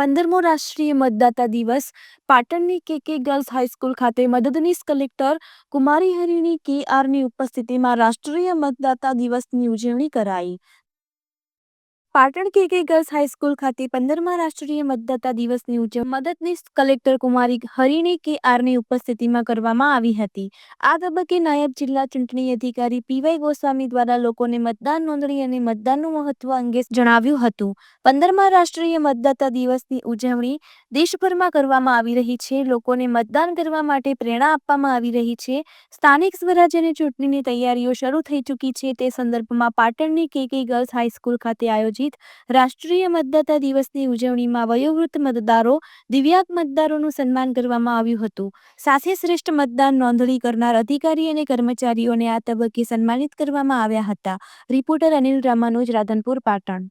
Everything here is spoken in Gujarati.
પંદરમો રાષ્ટ્રીય મતદાતા દિવસ પાટણની કે કે ગર્લ્સ હાઈસ્કૂલ ખાતે મદદનીશ કલેક્ટર કુમારી હરિણી કે આરની ઉપસ્થિતિમાં રાષ્ટ્રીય મતદાતા દિવસની ઉજવણી કરાઈ. પાટણ કે કે ગર્લ્સ હાઈસ્કૂલ ખાતે પંદરમા રાષ્ટ્રીય મતદાતા દિવસની ઉજવણી મદદનીશ કલેક્ટર કુમારી હરિણી કે આરની ઉપસ્થિતિમાં કરવામાં આવી હતી. આ તબક્કે નાયબ જિલ્લા ચૂંટણી અધિકારી પીવાય ગોસ્વામી દ્વારા લોકોને મતદાન નોંધણી અને મતદાનનું મહત્વ અંગે જણાવ્યું હતું. પંદરમા રાષ્ટ્રીય મતદાતા દિવસની ઉજવણી દેશભરમાં કરવામાં આવી રહી છે. લોકોને મતદાન કરવા માટે પ્રેરણા આપવામાં આવી રહી છે. સ્થાનિક સ્વરાજ્યની ચૂંટણીની તૈયારીઓ શરૂ થઈ ચૂકી છે. તે સંદર્ભમાં પાટણની કે કે ગર્લ્સ હાઈસ્કૂલ ખાતે આયોજિત રાષ્ટ્રીય મતદાતા દિવસની ઉજવણીમાં વયોવૃદ્ધ મતદારો દિવ્યાંગ મતદારોનું સન્માન કરવામાં આવ્યું હતું. સાથે શ્રેષ્ઠ મતદાન નોંધણી કરનાર અધિકારી અને કર્મચારીઓને આ તબક્કે સન્માનિત કરવામાં આવ્યા હતા. રિપોર્ટર અનિલ રામાનુજ, રાધનપુર, પાટણ.